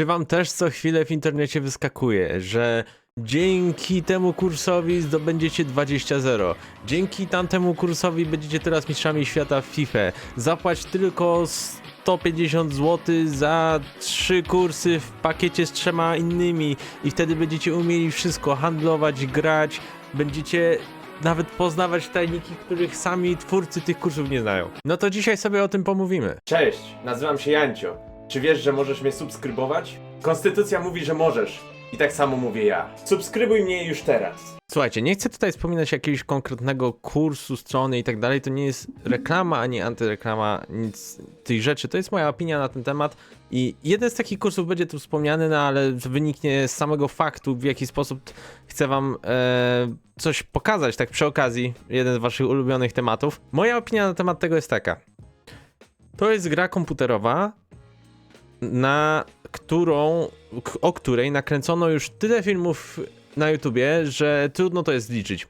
Czy wam też co chwilę w internecie wyskakuje, że dzięki temu kursowi zdobędziecie 20-0, dzięki tamtemu kursowi będziecie teraz mistrzami świata w FIFA, zapłać tylko 150 zł za trzy kursy w pakiecie z trzema innymi i wtedy będziecie umieli wszystko handlować, grać, będziecie nawet poznawać tajniki, których sami twórcy tych kursów nie znają. No to dzisiaj sobie o tym pomówimy. Cześć, nazywam się Jancio. Czy wiesz, że możesz mnie subskrybować? Konstytucja mówi, że możesz. I tak samo mówię ja. Subskrybuj mnie już teraz. Słuchajcie, nie chcę tutaj wspominać jakiegoś konkretnego kursu, strony i tak dalej. To nie jest reklama ani antyreklama, nic tych rzeczy. To jest moja opinia na ten temat. I jeden z takich kursów będzie tu wspomniany, no ale wyniknie z samego faktu, w jaki sposób chcę wam e, coś pokazać, tak przy okazji, jeden z waszych ulubionych tematów. Moja opinia na temat tego jest taka. To jest gra komputerowa, na którą, o której nakręcono już tyle filmów na YouTubie, że trudno to jest zliczyć.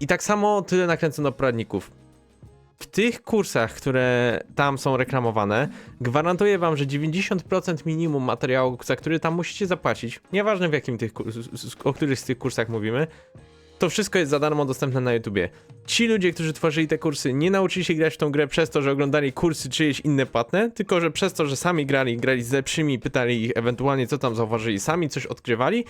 I tak samo tyle nakręcono poradników. W tych kursach, które tam są reklamowane, gwarantuję wam, że 90% minimum materiału, za który tam musicie zapłacić, nieważne w jakim tych, o których z tych kursach mówimy, to wszystko jest za darmo dostępne na YouTubie. Ci ludzie, którzy tworzyli te kursy, nie nauczyli się grać w tą grę przez to, że oglądali kursy czyjeś inne płatne, tylko że przez to, że sami grali, grali z lepszymi, pytali ich ewentualnie co tam zauważyli, sami coś odkrywali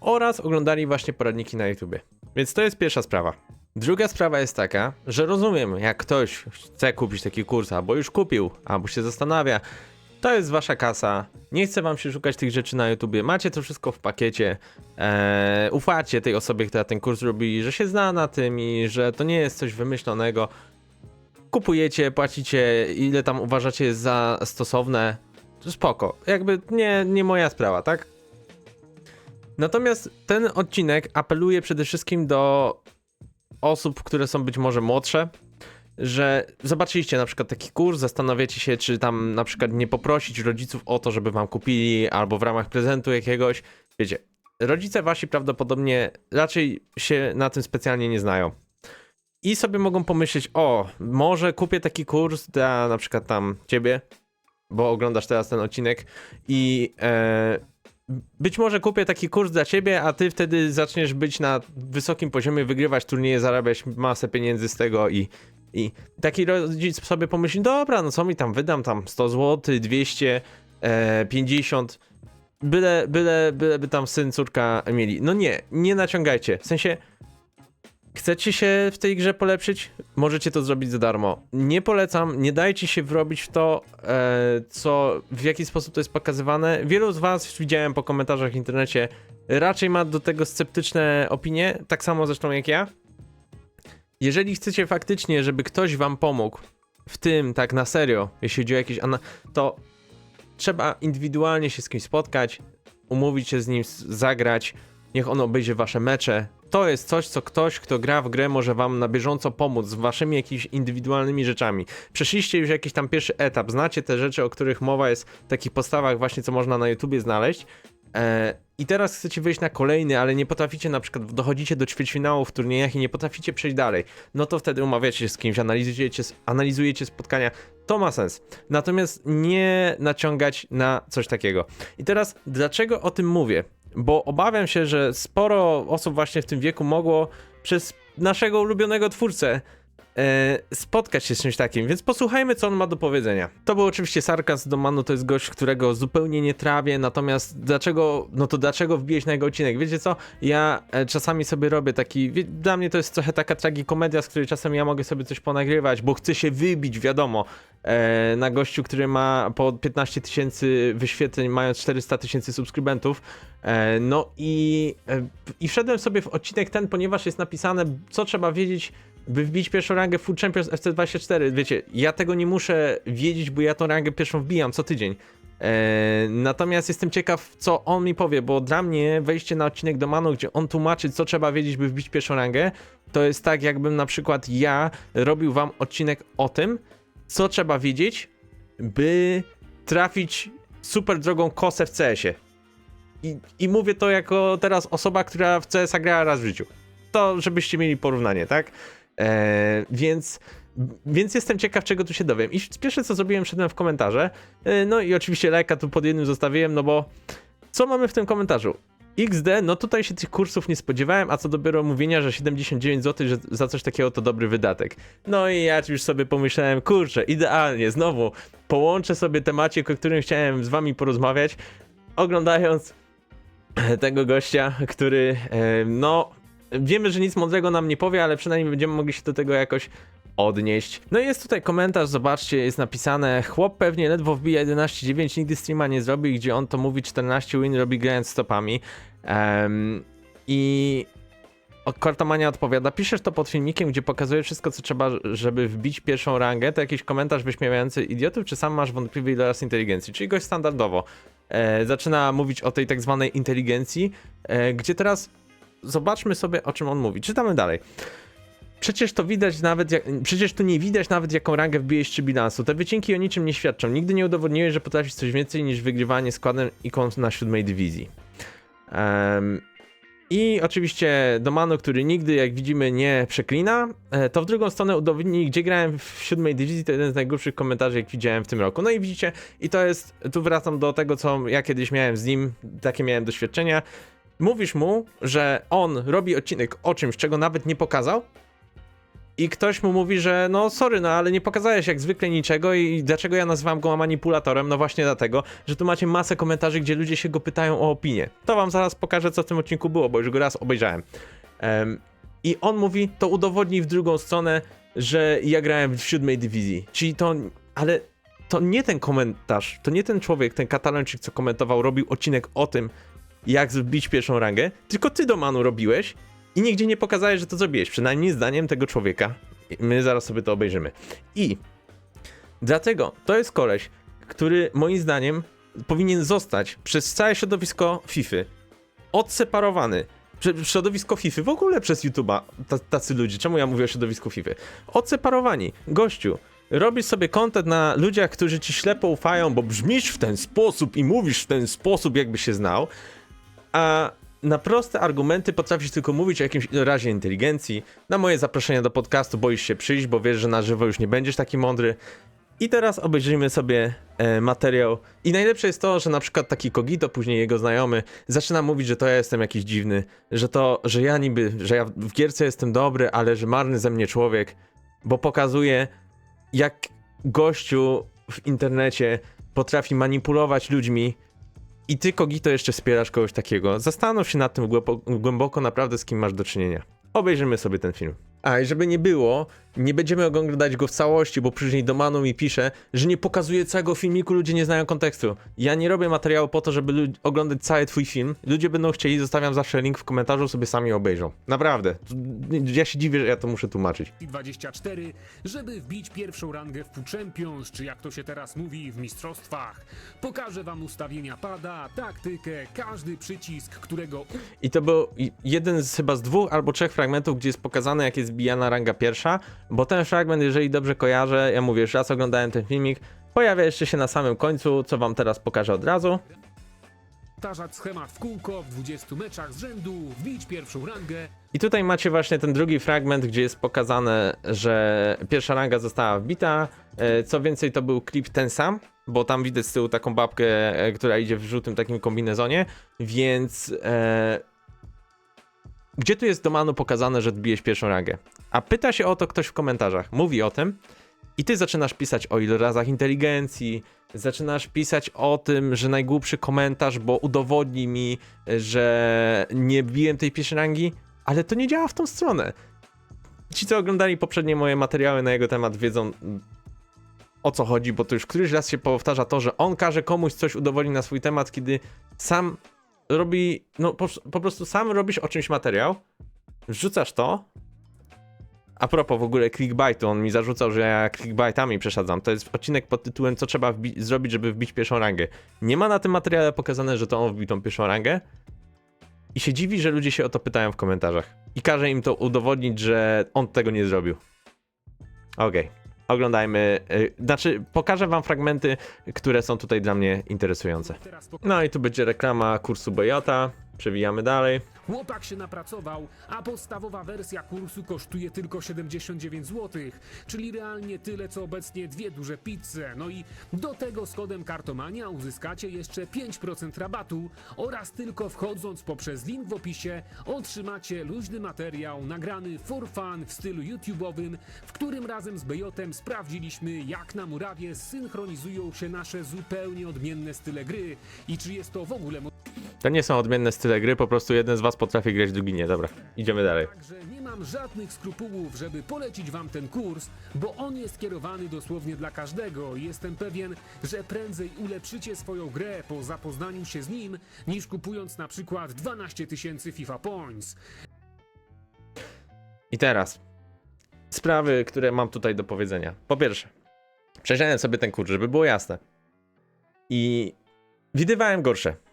oraz oglądali właśnie poradniki na YouTubie. Więc to jest pierwsza sprawa. Druga sprawa jest taka, że rozumiem, jak ktoś chce kupić taki kurs, albo już kupił, albo się zastanawia, to jest wasza kasa, nie chce wam się szukać tych rzeczy na YouTubie, macie to wszystko w pakiecie, eee, ufacie tej osobie, która ten kurs robi, że się zna na tym i że to nie jest coś wymyślonego. Kupujecie, płacicie, ile tam uważacie za stosowne, to spoko, jakby nie, nie moja sprawa, tak? Natomiast ten odcinek apeluje przede wszystkim do osób, które są być może młodsze, że zobaczyliście na przykład taki kurs, zastanawiacie się, czy tam na przykład nie poprosić rodziców o to, żeby wam kupili, albo w ramach prezentu jakiegoś. Wiecie, rodzice wasi prawdopodobnie raczej się na tym specjalnie nie znają. I sobie mogą pomyśleć, o, może kupię taki kurs dla na przykład tam ciebie, bo oglądasz teraz ten odcinek i e, być może kupię taki kurs dla ciebie, a ty wtedy zaczniesz być na wysokim poziomie, wygrywać turnieje, zarabiać masę pieniędzy z tego i, i taki rodzic sobie pomyśli, dobra, no co mi tam wydam, tam 100 zł, 200, e, 50, byle, byle, byle by tam syn, córka mieli. No nie, nie naciągajcie, w sensie... Chcecie się w tej grze polepszyć? Możecie to zrobić za darmo. Nie polecam, nie dajcie się wrobić w to, e, co, w jaki sposób to jest pokazywane. Wielu z was, widziałem po komentarzach w internecie, raczej ma do tego sceptyczne opinie, tak samo zresztą jak ja. Jeżeli chcecie faktycznie, żeby ktoś wam pomógł w tym, tak na serio, jeśli chodzi o jakieś, to trzeba indywidualnie się z kimś spotkać, umówić się z nim, zagrać, niech on obejrzy wasze mecze. To jest coś, co ktoś, kto gra w grę, może wam na bieżąco pomóc z waszymi jakimiś indywidualnymi rzeczami. Przeszliście już jakiś tam pierwszy etap, znacie te rzeczy, o których mowa jest w takich podstawach właśnie, co można na YouTubie znaleźć. E, I teraz chcecie wyjść na kolejny, ale nie potraficie na przykład, dochodzicie do ćwierćfinału w turniejach i nie potraficie przejść dalej. No to wtedy umawiacie się z kimś, analizujecie, analizujecie spotkania. To ma sens. Natomiast nie naciągać na coś takiego. I teraz, dlaczego o tym mówię? Bo obawiam się, że sporo osób właśnie w tym wieku mogło przez naszego ulubionego twórcę spotkać się z czymś takim, więc posłuchajmy, co on ma do powiedzenia. To był oczywiście sarkazm do Manu, to jest gość, którego zupełnie nie trawię, natomiast dlaczego, no to dlaczego wbijeś na jego odcinek? Wiecie co, ja e, czasami sobie robię taki, dla mnie to jest trochę taka tragikomedia, z której czasem ja mogę sobie coś ponagrywać, bo chcę się wybić, wiadomo, e, na gościu, który ma po 15 tysięcy wyświetleń, mając 400 tysięcy subskrybentów, E, No i, e, i wszedłem sobie w odcinek ten, ponieważ jest napisane, co trzeba wiedzieć, by wbić pierwszą rangę Food Champions FC24. Wiecie, ja tego nie muszę wiedzieć, bo ja tą rangę pierwszą wbijam co tydzień. E, natomiast jestem ciekaw, co on mi powie, bo dla mnie wejście na odcinek do Manu, gdzie on tłumaczy, co trzeba wiedzieć, by wbić pierwszą rangę, to jest tak, jakbym na przykład ja robił wam odcinek o tym, co trzeba wiedzieć, by trafić super drogą kosę w CS-ie. I, I mówię to jako teraz osoba, która w CS grała raz w życiu. To, żebyście mieli porównanie, tak? E, więc Więc jestem ciekaw, czego tu się dowiem. I pierwsze co zrobiłem, szedłem w komentarze. e, No i oczywiście lajka tu pod jednym zostawiłem, no bo co mamy w tym komentarzu? XD, no tutaj się tych kursów nie spodziewałem, a co dopiero mówienia, że 79 zł że za coś takiego to dobry wydatek. No i ja już sobie pomyślałem, kurczę, idealnie, znowu połączę sobie temacik, o którym chciałem z wami porozmawiać, oglądając tego gościa, który, e, no, wiemy, że nic mądrego nam nie powie, ale przynajmniej będziemy mogli się do tego jakoś odnieść. No i jest tutaj komentarz, zobaczcie, jest napisane chłop pewnie ledwo wbija 11.9, nigdy streama nie zrobi, gdzie on to mówi 14 win robi grając stopami. Em, I Kortomania odpowiada, piszesz to pod filmikiem, gdzie pokazuje wszystko, co trzeba, żeby wbić pierwszą rangę, to jakiś komentarz wyśmiewający idiotów, czy sam masz wątpliwy iloraz inteligencji, czyli gość standardowo e, zaczyna mówić o tej tak zwanej inteligencji, e, gdzie teraz zobaczmy sobie, o czym on mówi. Czytamy dalej. Przecież to widać nawet, jak, przecież tu nie widać nawet jaką rangę wbijesz czy bilansu. Te wycinki o niczym nie świadczą. Nigdy nie udowodniłeś, że potrafisz coś więcej niż wygrywanie składem ikon na siódmej dywizji. Em, I oczywiście Domano, który nigdy, jak widzimy, nie przeklina, e, to w drugą stronę udowodni, gdzie grałem w siódmej dywizji, to jeden z najgorszych komentarzy, jak widziałem w tym roku. No i widzicie, i to jest, tu wracam do tego, co ja kiedyś miałem z nim, takie miałem doświadczenia. Mówisz mu, że on robi odcinek o czymś, czego nawet nie pokazał, i ktoś mu mówi, że no sorry, no ale nie pokazałeś jak zwykle niczego i dlaczego ja nazywam go manipulatorem? No właśnie dlatego, że tu macie masę komentarzy, gdzie ludzie się go pytają o opinię. To wam zaraz pokażę, co w tym odcinku było, bo już go raz obejrzałem. Em, I on mówi, to udowodni w drugą stronę, że ja grałem w siódmej dywizji. Czyli to, ale to nie ten komentarz, to nie ten człowiek, ten katalończyk, co komentował, robił odcinek o tym, jak zbić pierwszą rangę, tylko ty do Manu robiłeś i nigdzie nie pokazałeś, że to zrobiłeś, przynajmniej zdaniem tego człowieka. My zaraz sobie to obejrzymy. I dlatego to jest koleś, który moim zdaniem powinien zostać przez całe środowisko FIFA odseparowany. Prze- Środowisko FIFA, w ogóle przez YouTube'a, ta- tacy ludzie, czemu ja mówię o środowisku FIFA? Odseparowani. Gościu, robisz sobie content na ludziach, którzy ci ślepo ufają, bo brzmisz w ten sposób i mówisz w ten sposób, jakby się znał, a na proste argumenty potrafisz tylko mówić o jakimś razie inteligencji. Na moje zaproszenie do podcastu boisz się przyjść, bo wiesz, że na żywo już nie będziesz taki mądry. I teraz obejrzyjmy sobie e, materiał. I najlepsze jest to, że na przykład taki Kogito, później jego znajomy, zaczyna mówić, że to ja jestem jakiś dziwny, że to, że ja niby, że ja w gierce jestem dobry, ale że marny ze mnie człowiek, bo pokazuje, jak gościu w internecie potrafi manipulować ludźmi, i ty, Kogito, jeszcze wspierasz kogoś takiego. Zastanów się nad tym głęboko, naprawdę, z kim masz do czynienia. Obejrzymy sobie ten film. A i żeby nie było, nie będziemy oglądać go w całości, bo później Domano mi pisze, że nie pokazuje całego filmiku, ludzie nie znają kontekstu. Ja nie robię materiału po to, żeby oglądać cały twój film. Ludzie będą chcieli, zostawiam zawsze link w komentarzu, sobie sami obejrzą. Naprawdę. Ja się dziwię, że ja to muszę tłumaczyć. i 24, żeby wbić pierwszą rangę w Pu Champions, czy jak to się teraz mówi w mistrzostwach. Pokażę wam ustawienia pada, taktykę, każdy przycisk, którego I to był jeden z chyba z dwóch albo trzech fragmentów, gdzie jest pokazane, jak jest zbijana ranga pierwsza, bo ten fragment, jeżeli dobrze kojarzę, ja mówię, już raz oglądałem ten filmik, pojawia jeszcze się na samym końcu, co wam teraz pokażę od razu. powtarzać schemat w kółko w 20 meczach z rzędu, wbić pierwszą rangę, I tutaj macie właśnie ten drugi fragment, gdzie jest pokazane, że pierwsza ranga została wbita. E, Co więcej, to był klip ten sam, bo tam widać z tyłu taką babkę, e, która idzie w żółtym takim kombinezonie, więc e, gdzie tu jest domanu pokazane, że odbijesz pierwszą rangę? A pyta się o to ktoś w komentarzach, mówi o tym i ty zaczynasz pisać o ilorazach inteligencji, zaczynasz pisać o tym, że najgłupszy komentarz, bo udowodni mi, że nie biłem tej pierwszej rangi, ale to nie działa w tą stronę. Ci, co oglądali poprzednie moje materiały na jego temat, wiedzą o co chodzi, bo to już któryś raz się powtarza to, że on każe komuś coś udowodnić na swój temat, kiedy sam robi, no po, po prostu sam robisz o czymś materiał, wrzucasz to. A propos w ogóle clickbaitu, on mi zarzucał, że ja clickbaitami przesadzam. To jest odcinek pod tytułem Co trzeba zrobić, żeby wbić pierwszą rangę. Nie ma na tym materiale pokazane, że to on wbił tą pierwszą rangę. I się dziwi, że ludzie się o to pytają w komentarzach. I każe im to udowodnić, że on tego nie zrobił. Okej, oglądajmy. y, Znaczy, pokażę wam fragmenty, które są tutaj dla mnie interesujące. No i tu będzie reklama kursu Bojota. Przewijamy dalej. Chłopak się napracował, a podstawowa wersja kursu kosztuje tylko 79 zł, czyli realnie tyle co obecnie dwie duże pizze. No i do tego z kodem Kartomania uzyskacie jeszcze 5% rabatu oraz tylko wchodząc poprzez link w opisie otrzymacie luźny materiał nagrany for fun w stylu YouTube'owym, w którym razem z Bejotem sprawdziliśmy jak na murawie synchronizują się nasze zupełnie odmienne style gry i czy jest to w ogóle To nie są odmienne style gry, po prostu jeden z was potrafi grać, drugi nie. Dobra, idziemy dalej. Także nie mam żadnych skrupułów, żeby polecić wam ten kurs, bo on jest kierowany dosłownie dla każdego i jestem pewien, że prędzej ulepszycie swoją grę po zapoznaniu się z nim, niż kupując na przykład 12 tysięcy FIFA Points. I teraz sprawy, które mam tutaj do powiedzenia. Po pierwsze, przejrzałem sobie ten kurs, żeby było jasne. I widywałem gorsze.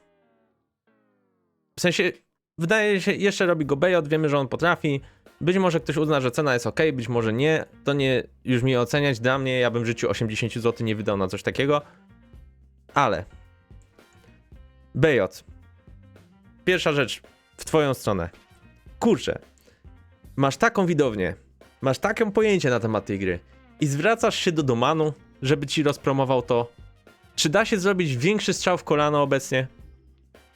W sensie, wydaje się, jeszcze robi go Bejot, wiemy, że on potrafi. Być może ktoś uzna, że cena jest ok, być może nie. To nie już mi oceniać. Dla mnie, ja bym w życiu 80 zł nie wydał na coś takiego. Ale Bejot. Pierwsza rzecz w twoją stronę. Kurczę, masz taką widownię, masz takie pojęcie na temat tej gry i zwracasz się do Domanu, żeby ci rozpromował to. Czy da się zrobić większy strzał w kolano obecnie?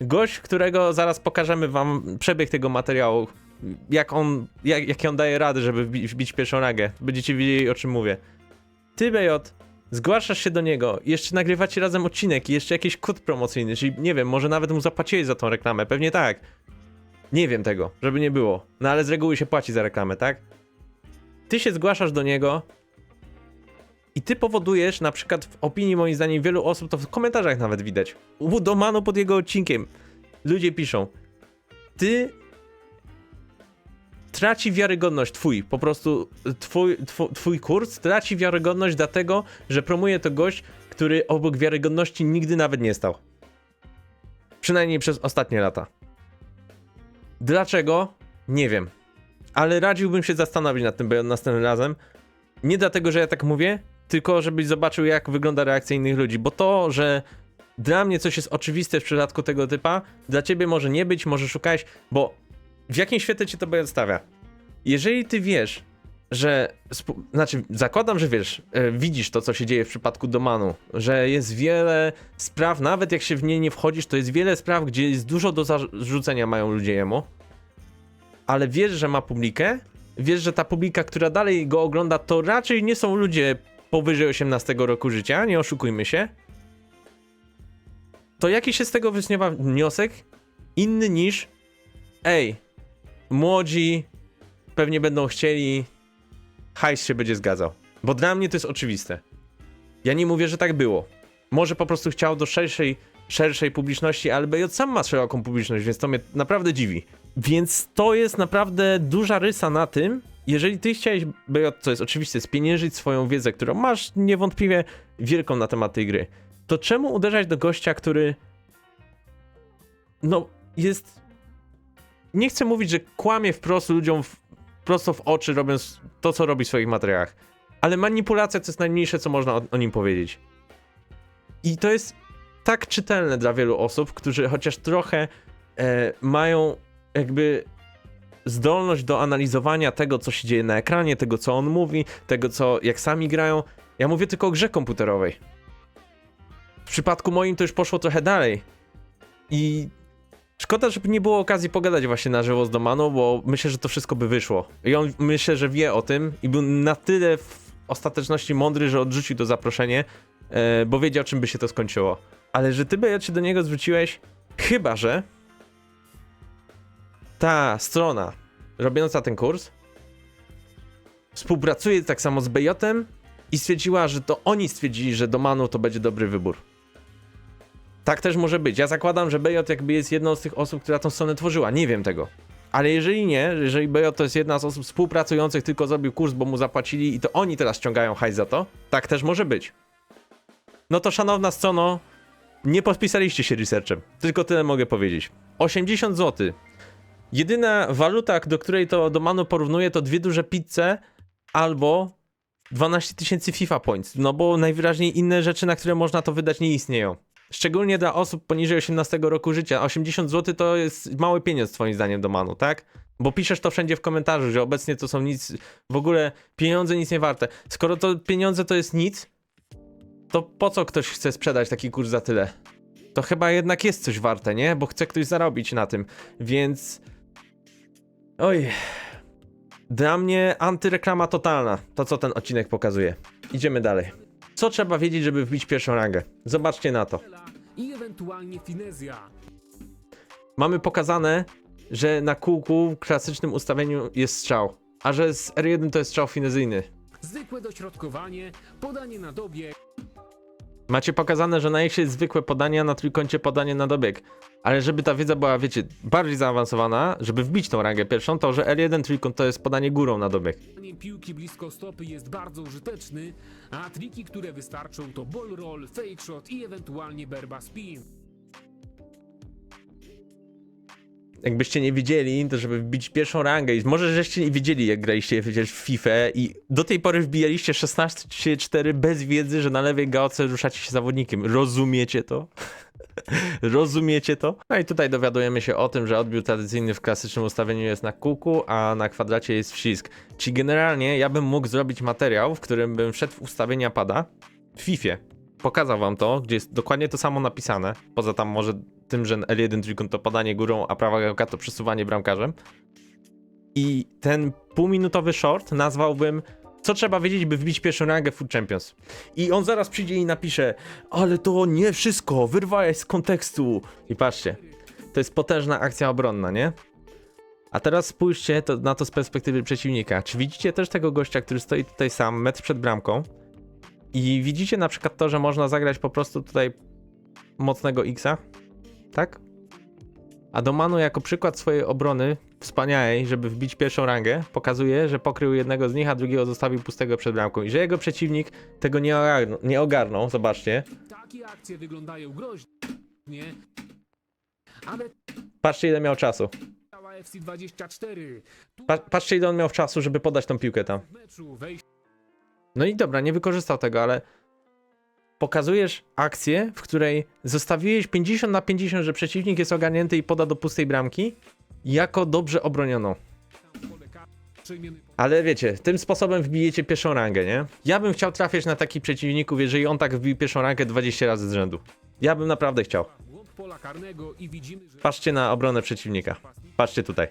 Gość, którego zaraz pokażemy wam przebieg tego materiału, jak on, jak, jakie on daje rady, żeby wbi- wbić pierwszą rangę. Będziecie wiedzieli o czym mówię. Ty, BJ, zgłaszasz się do niego, jeszcze nagrywacie razem odcinek i jeszcze jakiś kod promocyjny, czyli nie wiem, może nawet mu zapłaciłeś za tą reklamę, pewnie tak. Nie wiem tego, żeby nie było. No ale z reguły się płaci za reklamę, tak? Ty się zgłaszasz do niego i ty powodujesz, na przykład w opinii moim zdaniem wielu osób, to w komentarzach nawet widać, u Domano pod jego odcinkiem, ludzie piszą, ty traci wiarygodność twój, po prostu twój, twój, twój kurs traci wiarygodność dlatego, że promuje to gość, który obok wiarygodności nigdy nawet nie stał. Przynajmniej przez ostatnie lata. Dlaczego? Nie wiem. Ale radziłbym się zastanowić nad tym następnym razem. Nie dlatego, że ja tak mówię, tylko żebyś zobaczył, jak wygląda reakcja innych ludzi. Bo to, że dla mnie coś jest oczywiste w przypadku tego typa, dla ciebie może nie być, może szukać, bo w jakim świetle cię to stawia? Jeżeli ty wiesz, że. Znaczy, zakładam, że wiesz, e, widzisz to, co się dzieje w przypadku Domanu, że jest wiele spraw, nawet jak się w nie nie wchodzisz, to jest wiele spraw, gdzie jest dużo do zarzucenia mają ludzie jemu, ale wiesz, że ma publikę, wiesz, że ta publika, która dalej go ogląda, to raczej nie są ludzie powyżej 18 roku życia, nie oszukujmy się, to jaki się z tego wysniewa wniosek inny niż ej, młodzi pewnie będą chcieli, hajs się będzie zgadzał. Bo dla mnie to jest oczywiste. Ja nie mówię, że tak było. Może po prostu chciał do szerszej, szerszej publiczności, ale BJ sam ma szeroką publiczność, więc to mnie naprawdę dziwi. Więc to jest naprawdę duża rysa na tym, jeżeli ty chciałeś, BJ, co jest oczywiste, spieniężyć swoją wiedzę, którą masz niewątpliwie wielką na temat tej gry, to czemu uderzać do gościa, który no jest nie chcę mówić, że kłamie wprost ludziom prosto w oczy, robiąc to, co robi w swoich materiałach. Ale manipulacja to jest najmniejsze, co można o, o nim powiedzieć. I to jest tak czytelne dla wielu osób, którzy chociaż trochę e, mają jakby zdolność do analizowania tego, co się dzieje na ekranie, tego, co on mówi, tego, co jak sami grają. Ja mówię tylko o grze komputerowej. W przypadku moim to już poszło trochę dalej. I Szkoda, żeby nie było okazji pogadać właśnie na żywo z Domaną, bo myślę, że to wszystko by wyszło. I on myślę, że wie o tym i był na tyle w ostateczności mądry, że odrzucił to zaproszenie, e, bo wiedział, czym by się to skończyło. Ale że ty, Bejot, się do niego zwróciłeś, chyba że ta strona robiąca ten kurs współpracuje tak samo z Bejotem i stwierdziła, że to oni stwierdzili, że Domanu to będzie dobry wybór. Tak też może być. Ja zakładam, że BJ jakby jest jedną z tych osób, która tą stronę tworzyła. Nie wiem tego. Ale jeżeli nie, jeżeli BJ to jest jedna z osób współpracujących, tylko zrobił kurs, bo mu zapłacili i to oni teraz ściągają hajs za to, tak też może być. No to szanowna strono, nie podpisaliście się researchem. Tylko tyle mogę powiedzieć. 80 zł. Jedyna waluta, do której to do Manu porównuje, to dwie duże pizze albo 12 tysięcy FIFA points. No bo najwyraźniej inne rzeczy, na które można to wydać, nie istnieją. Szczególnie dla osób poniżej 18 roku życia. 80 zł to jest mały pieniądz twoim zdaniem do manu, tak? Bo piszesz to wszędzie w komentarzu, że obecnie to są nic, w ogóle pieniądze nic nie warte. Skoro to pieniądze to jest nic, to po co ktoś chce sprzedać taki kurs za tyle? To chyba jednak jest coś warte, nie? Bo chce ktoś zarobić na tym, więc... Oj... Dla mnie antyreklama totalna, to co ten odcinek pokazuje. Idziemy dalej. Co trzeba wiedzieć, żeby wbić pierwszą rangę? Zobaczcie na to. i ewentualnie finezja. Mamy pokazane, że na kółku w klasycznym ustawieniu jest strzał, a że z R1 to jest strzał finezyjny. Zwykłe dośrodkowanie, podanie na dobieg, Macie pokazane, że na X jest zwykłe podanie, a na trójkącie podanie na dobieg. Ale żeby ta wiedza była, wiecie, bardziej zaawansowana, żeby wbić tą rangę pierwszą, to że L1 trójkąt to jest podanie górą na dobieg. Podanie piłki blisko stopy jest bardzo użyteczny, a triki, które wystarczą to ball roll, fake shot i ewentualnie berba spin. Jakbyście nie wiedzieli, to żeby wbić pierwszą rangę i może żeście nie wiedzieli, jak graliście w FIFA i do tej pory wbijaliście 16-4 bez wiedzy, że na lewej gałce ruszacie się zawodnikiem. Rozumiecie to? Rozumiecie to? No i tutaj dowiadujemy się o tym, że odbiór tradycyjny w klasycznym ustawieniu jest na kółku, a na kwadracie jest wcisk. Czyli generalnie ja bym mógł zrobić materiał, w którym bym wszedł w ustawienia pada w FIFA. Pokazał wam to, gdzie jest dokładnie to samo napisane. Poza tam może tym, że L1 trójkąt to podanie górą, a prawa gałka to przesuwanie bramkarzem. I ten półminutowy short nazwałbym co trzeba wiedzieć, by wbić pierwszą rangę Food Champions. I on zaraz przyjdzie i napisze, ale to nie wszystko, wyrwałeś z kontekstu. I patrzcie, to jest potężna akcja obronna, nie? A teraz spójrzcie to, na to z perspektywy przeciwnika. Czy widzicie też tego gościa, który stoi tutaj sam, metr przed bramką? I widzicie na przykład to, że można zagrać po prostu tutaj mocnego X-a? Tak? A Domanu jako przykład swojej obrony wspaniałej, żeby wbić pierwszą rangę, pokazuje, że pokrył jednego z nich, a drugiego zostawił pustego przed bramką. I że jego przeciwnik tego nie ogarnął, nie ogarnął zobaczcie. Takie akcje wyglądają groźnie, ale Patrzcie ile miał czasu. cała FC24 tu Pa patrzcie ile on miał czasu, żeby podać tą piłkę tam. No i dobra, nie wykorzystał tego, ale pokazujesz akcję, w której zostawiłeś 50 na 50, że przeciwnik jest ogarnięty i poda do pustej bramki, jako dobrze obronioną. Ale wiecie, tym sposobem wbijecie pierwszą rangę, nie? Ja bym chciał trafiać na takich przeciwników, jeżeli on tak wbił pierwszą rangę 20 razy z rzędu. Ja bym naprawdę chciał. Patrzcie na obronę przeciwnika. Patrzcie tutaj.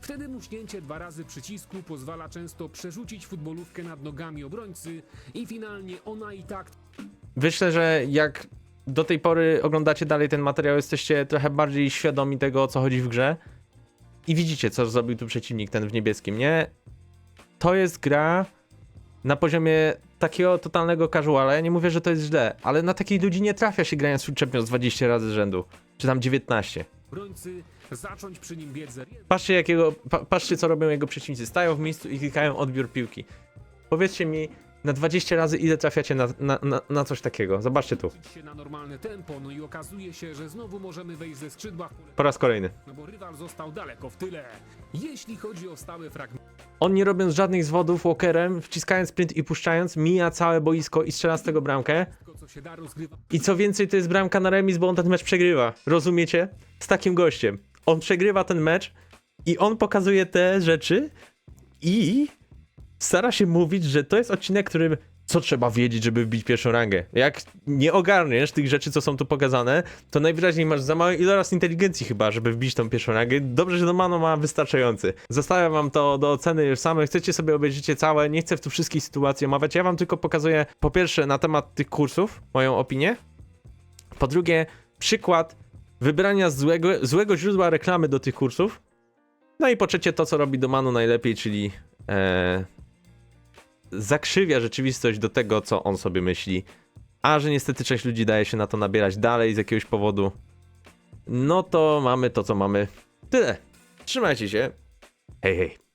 Wtedy muśnięcie dwa razy przycisku pozwala często przerzucić futbolówkę nad nogami obrońcy i finalnie ona i tak Myślę, że jak do tej pory oglądacie dalej ten materiał, jesteście trochę bardziej świadomi tego, o co chodzi w grze. I widzicie, co zrobił tu przeciwnik, ten w niebieskim, nie? To jest gra na poziomie takiego totalnego casuala. Ja nie mówię, że to jest źle, ale na takich ludzi nie trafia się grając w Champions 20 razy z rzędu. Czy tam 19. obrońcy zacząć przy nim biec Patrzcie, jakiego, pa, patrzcie co robią jego przeciwnicy. Stają w miejscu i klikają odbiór piłki. Powiedzcie mi na 20 razy, ile trafiacie na, na, na, na coś takiego. Zobaczcie tu. się na normalne tempo, no i okazuje się, że znowu możemy wejść ze skrzydła Po raz kolejny. no bo rywal został daleko w tyle. Jeśli chodzi o stałe fragmenty, On nie robiąc żadnych zwodów walkerem, wciskając sprint i puszczając, mija całe boisko i strzela z tego bramkę. co się da rozgrywa I co więcej, to jest bramka na remis, bo on ten mecz przegrywa. Rozumiecie? Z takim gościem. On przegrywa ten mecz i on pokazuje te rzeczy i stara się mówić, że to jest odcinek, którym co trzeba wiedzieć, żeby wbić pierwszą rangę. Jak nie ogarniesz tych rzeczy, co są tu pokazane, to najwyraźniej masz za mały iloraz inteligencji chyba, żeby wbić tą pierwszą rangę. Dobrze, że Domano ma wystarczający. Zostawiam wam to do oceny już same. Chcecie sobie obejrzycie całe, nie chcę w tu wszystkich sytuacji omawiać. Ja wam tylko pokazuję, po pierwsze, na temat tych kursów, moją opinię. Po drugie, przykład wybrania złego, złego źródła reklamy do tych kursów. No i po trzecie, to co robi Domano najlepiej, czyli e, zakrzywia rzeczywistość do tego, co on sobie myśli. A że niestety część ludzi daje się na to nabierać dalej z jakiegoś powodu. No to mamy to, co mamy. Tyle. Trzymajcie się. Hej, hej.